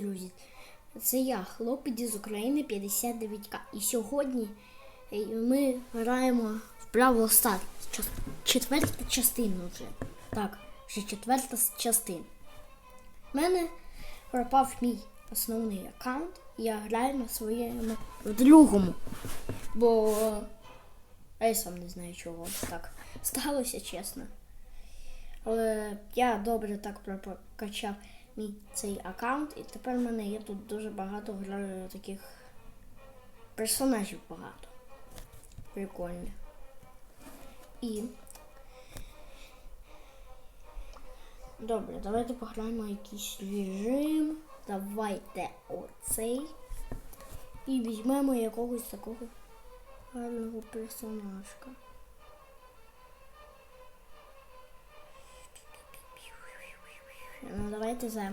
Друзі, це я, хлопець з України 59К. І сьогодні е, ми граємо в Стар. Час- Четверта частина вже. Так, вже четверта частина. У мене пропав мій основний аккаунт. Я граю на своєму другому. Бо я сам не знаю чого. Так сталося чесно. Але я добре так прокачав мій цей аккаунт, і тепер в мене є тут дуже багато таких персонажів багато. Прикольно. І. Добре, давайте пограємо якийсь режим. Давайте оцей. І візьмемо якогось такого гарного персонажка. Ну, давайте за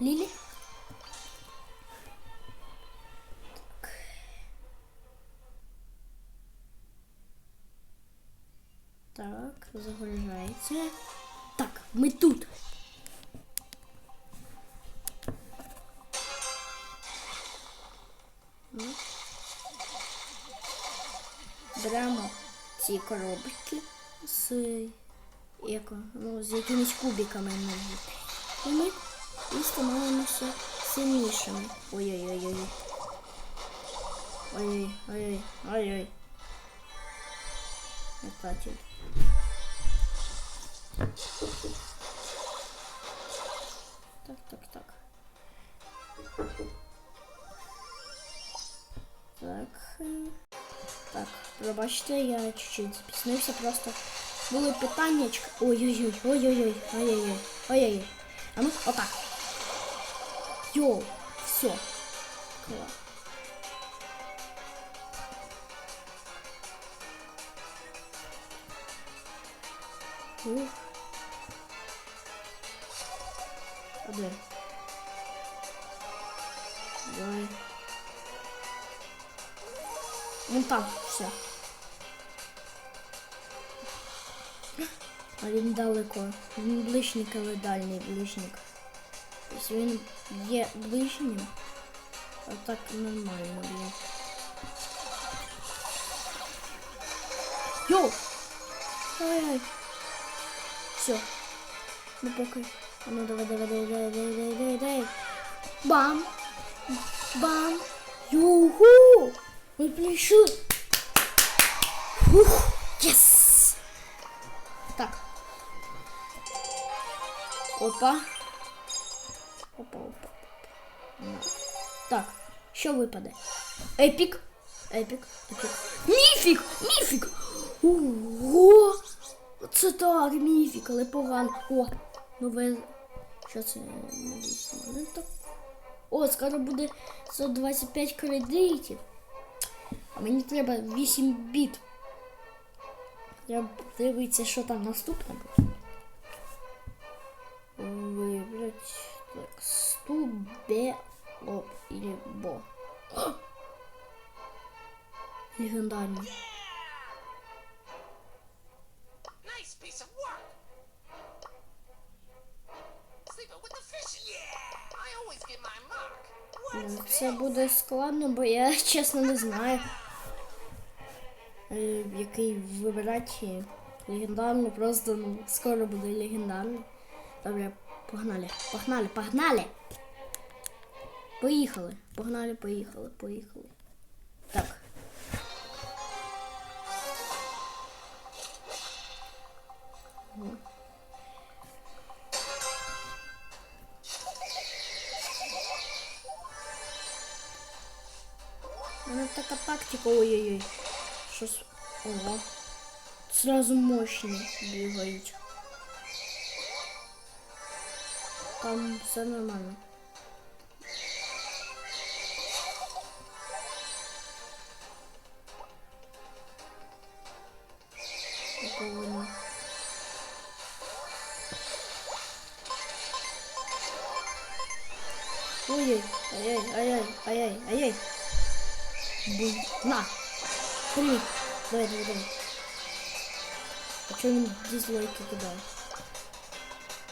Лілі. Так. Так, загружається. Так, ми тут. Ну. Беремо ці коробки з, яко, ну, з якимись кубиками може. І ми і становимося сильнішими. Ой-ой-ой-ой. Ой-ой-ой. Ой-ой. Не платить. Так, так, так. Так. е, Так, пробачте, я чуть-чуть запіснився, просто були питаннячка. Ой-ой-ой, ой-ой-ой, ой-ой-ой, ой-ой-ой. А ну, отак. Йоу, все. Клас. Ух. Один. Давай. Ну там, все. А він далеко. Він ближник, але дальній ближник. Тобто він є ближнім, а так нормально є. Йоу! Ай-ай! Все. Ну поки. Ну давай, давай, давай, давай, давай, давай, давай, давай. Бам! Бам! Юху! Ми прийшли! Ух! Єс! Так. Опа. Опа, опа. На. Так, що випаде? Епік. Епік. Епік. Міфік! Міфік! Ого! Це так, міфік, але погано. О, нове. Що це новий? О, скоро буде 125 кредитів. А мені треба 8 біт. Треба дивитися, що там наступне буде. Always get my mark. Ну, What's Це буде складно, бо я чесно не знаю, е, який вибирати. Легендарний, просто ну, скоро буде легендарний. Добре, погнали, погнали, погнали! Поїхали, погнали, поїхали, поїхали. Так. Мене така тактика, ой-ой-ой. Щось. Ого. Сразу мощні бігають. Там все нормально. Ой-ой, ай-яй, ай-яй, ай-яй, ай-яй. На! Прыгай. Давай, давай, давай. А чё он дизлайки кидает?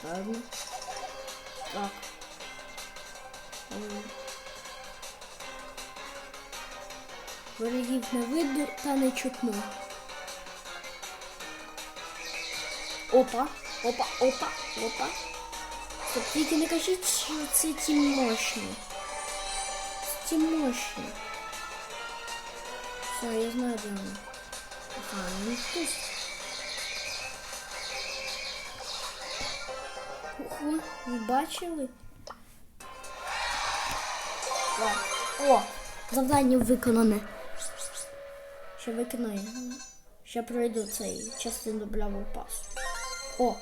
Ладно. Так. Ворогів не видно та не чутно. Опа, опа, опа, опа. Стоп, тільки не кажіть, що це ті мощні. Це ті мощні. Все, я знаю, де вони. Ага, ну тут. Ого, ви бачили? О, завдання виконане. Ще виконаю. Ще пройду цей частину блявого пасу. О!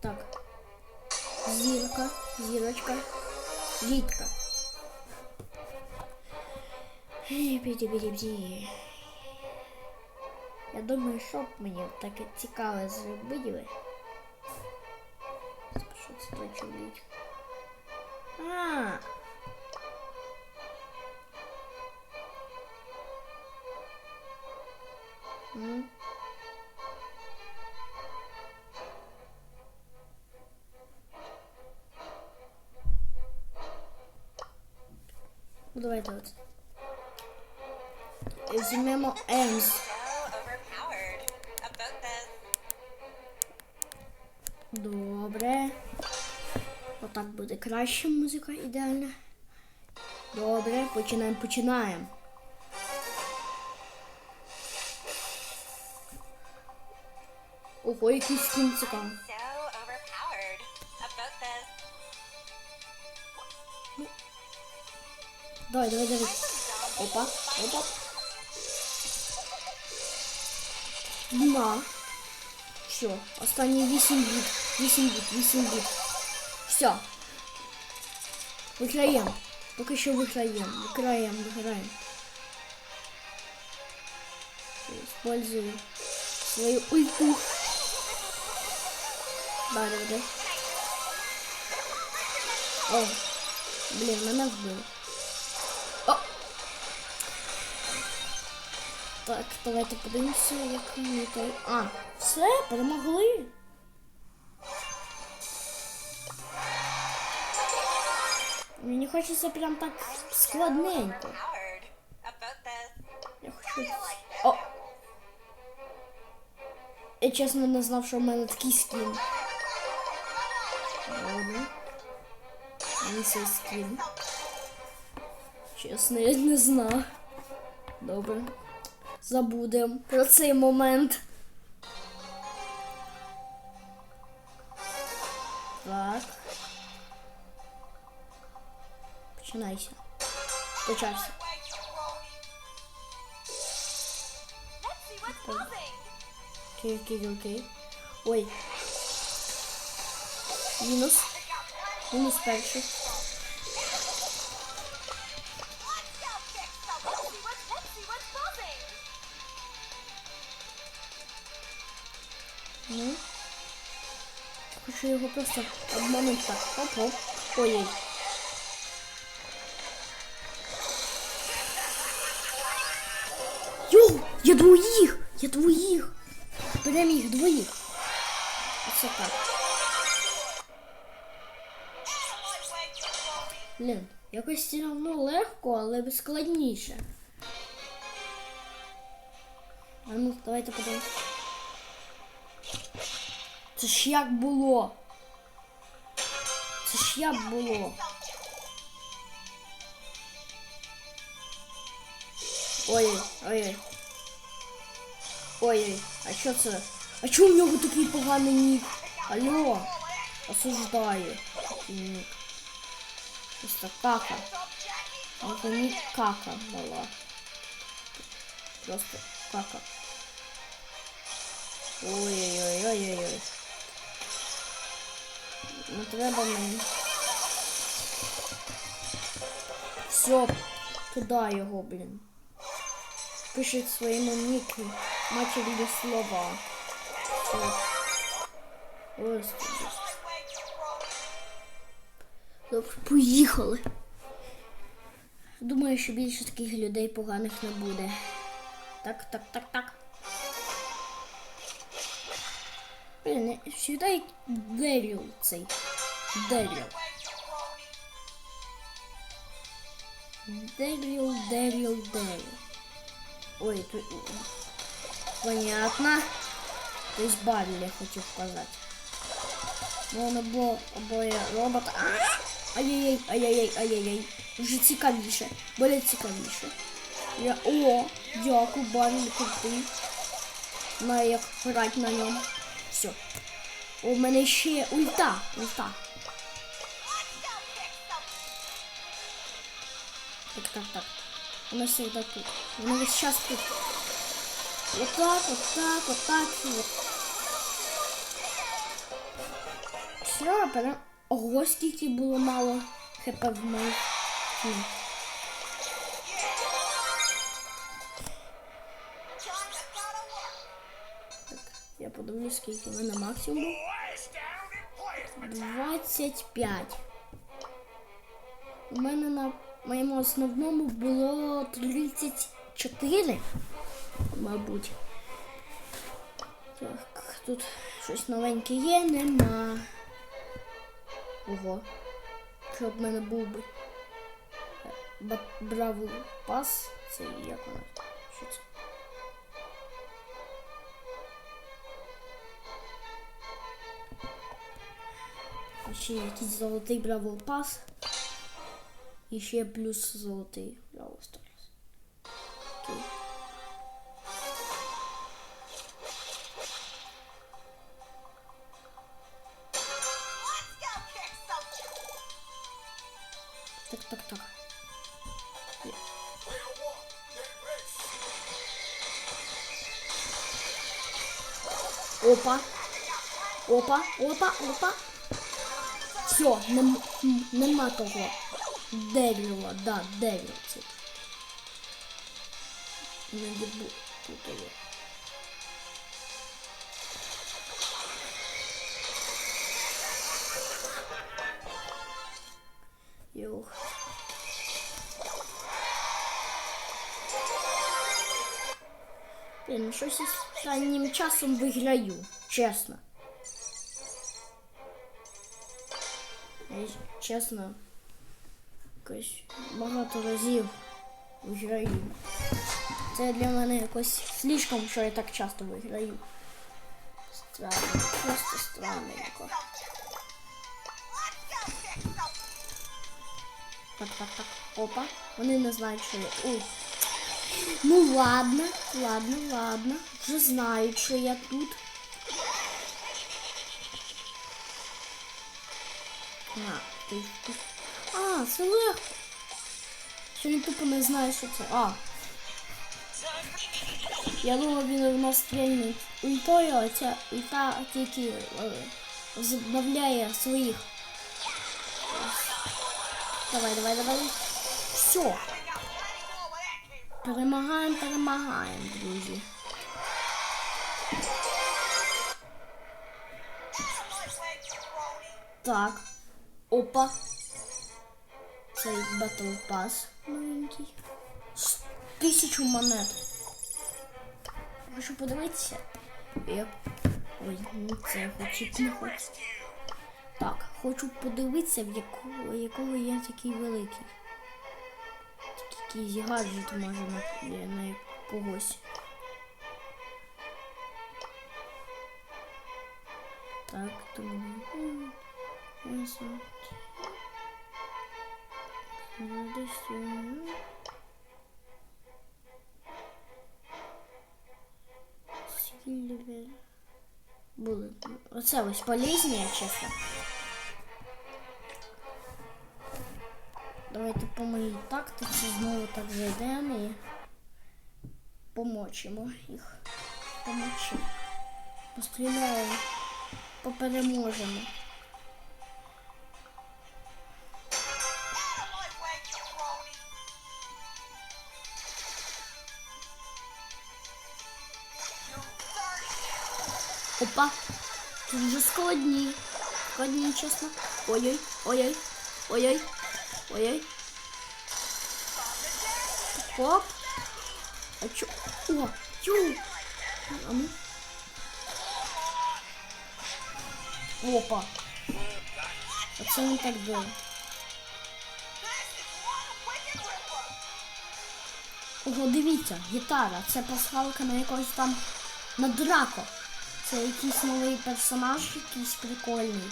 Так. Зірка, зірочка, літка. Бі-бі-бі-бі. Я думаю, що б мені таке цікаве зробити. Той чоловік? А. М. Ну, давайте от. Візьмемо Емс. Отак буде краще музика ідеальна. Добре, починаємо, починаємо. Ого, який скін цікавий. So overpowered. About this. Давай, давай, давай. Опа, опа. На. Все, останні 8 біт. 8 біт, 8 біт. Все. Виграємо. Поки що виграємо. Виграємо, виграємо. Использую свою ульту. Давай, давай, давай. О, блін, мене вбили. О! Так, давайте подивимося, як мені той. А, все, перемогли. Хочеться прям так складненько. Я хочу. О! Я чесно не знав, що в мене такий скін. Ладно. Мені скін. Чесно, я не знав. Добре. Забудемо про цей момент. Deixa. Deixa-se. que ok, ok. Oi. Linus. Linus Percho. Hum? Não. Puxa, eu vou prestar. Algum momento, tá? Tá bom. Oi, oi. Я двоїх! Переміг двоїх. Оце так. Блін, якось все одно легко, але складніше. А ну, давайте подивимось. Це ж як було. Це ж як було. Ой, ой, ой, а що це? А чому в нього такий поганий нік? Алло, осуждаю. Нік. Просто кака. Это не кака была. Просто кака. Ой-ой-ой-ой-ой. Не треба мені. Все, туди його, блін. Пишуть в своєму ніку матері слова. Господи. Добре, поїхали. Думаю, що більше таких людей поганих не буде. Так, так, так, так. Блін, сюди Деріл цей. Деріл. Деріл, Деріл, Деріл. Ой, тут... Понятно. Тобто Баррі я хотів сказати. Ну, було обоє робота. Ай-яй-яй, ай-яй-яй, ай-яй-яй. Вже цікавіше. Буде цікавіше. Я... О, дякую, Баррі, крутий. Маю як на ньому. Все. У мене ще ульта. Ульта. Так, так, так. У нас всегда тут. У нас сейчас тут. Вот так, вот так, вот так. Вот. Все, прям... Ого, скільки було мало хп в моїх. Так, я подивлюсь, скільки в мене максимум був. Blast down and plant. 25. У мене на моєму основному було 34, мабуть. Так, тут щось новеньке є, нема. Ого. Щоб в мене був би е, пас. Це як воно? Що це? Ще якийсь золотий бравл пас. І ще плюс золотий бравл старс. Окей. Так, так, так. Опа. Опа, опа, опа. Все, нем, нема того. Дерева, да, це. Не дебу. Тут є. Йох. Блін, ну щось останнім часом виграю, чесно. Я чесно, якось багато разів виграю. Це для мене якось слишком, що я так часто виграю. Странно, просто странненько. Так, так, так. Опа. Вони не знають, що я. Ой. Ну ладно, ладно, ладно. Вже знають, що я тут. А, ти, ти. А, це легко. Що він тупо не знає, що це. А. Я думав, він в нас стрільнить ультою, а ця ульта тільки е, возобновляє своїх. Давай, давай, давай. Все. Перемагаємо, перемагаємо, друзі. Так. Опа. Цей батл пас новенький. С- Тисячу монет. Хочу подивитися. Як... Ой, ну це я хочу не хочу. Так, хочу подивитися, в якого, якого я такий великий. Якийсь гаджет може на, на когось. Так, думаю. ясно. Ну, десь, Були. Оце ось полезні, чесно. Давайте по моїй тактиці знову так зайдемо і помочимо їх. Помочимо. Постріляємо. Попереможемо. Опа. Тут вже складні. Складні, чесно. Ой-ой, ой-ой, ой-ой, ой-ой. Оп. А чо? О, чу. А ну. Опа. Оце не так було. Ого, дивіться, гітара. Це пасхалка на якогось там на драко. Це якийсь новий персонаж, якийсь прикольний.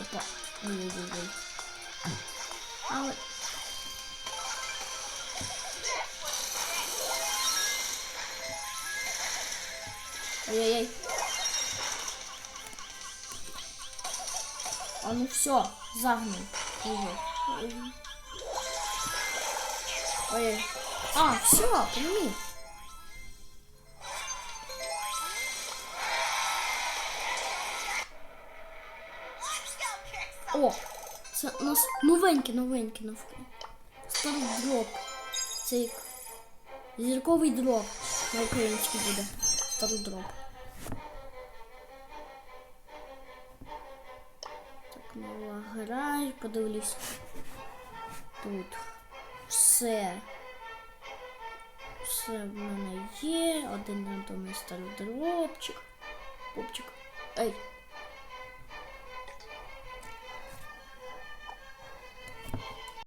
Опа. Ой-ой-ой. Але. Ой-ой-ой. А ну все, загнул. Его. Ой. А, все, прими. Нас новеньке, новеньке, новеньке. Стардроп. Це як зірковий дроп на українській буде. Стардроп. Так, нова гра, подивлюсь. Тут все. Все в мене є. Один рандомний стардропчик. Попчик. Ей,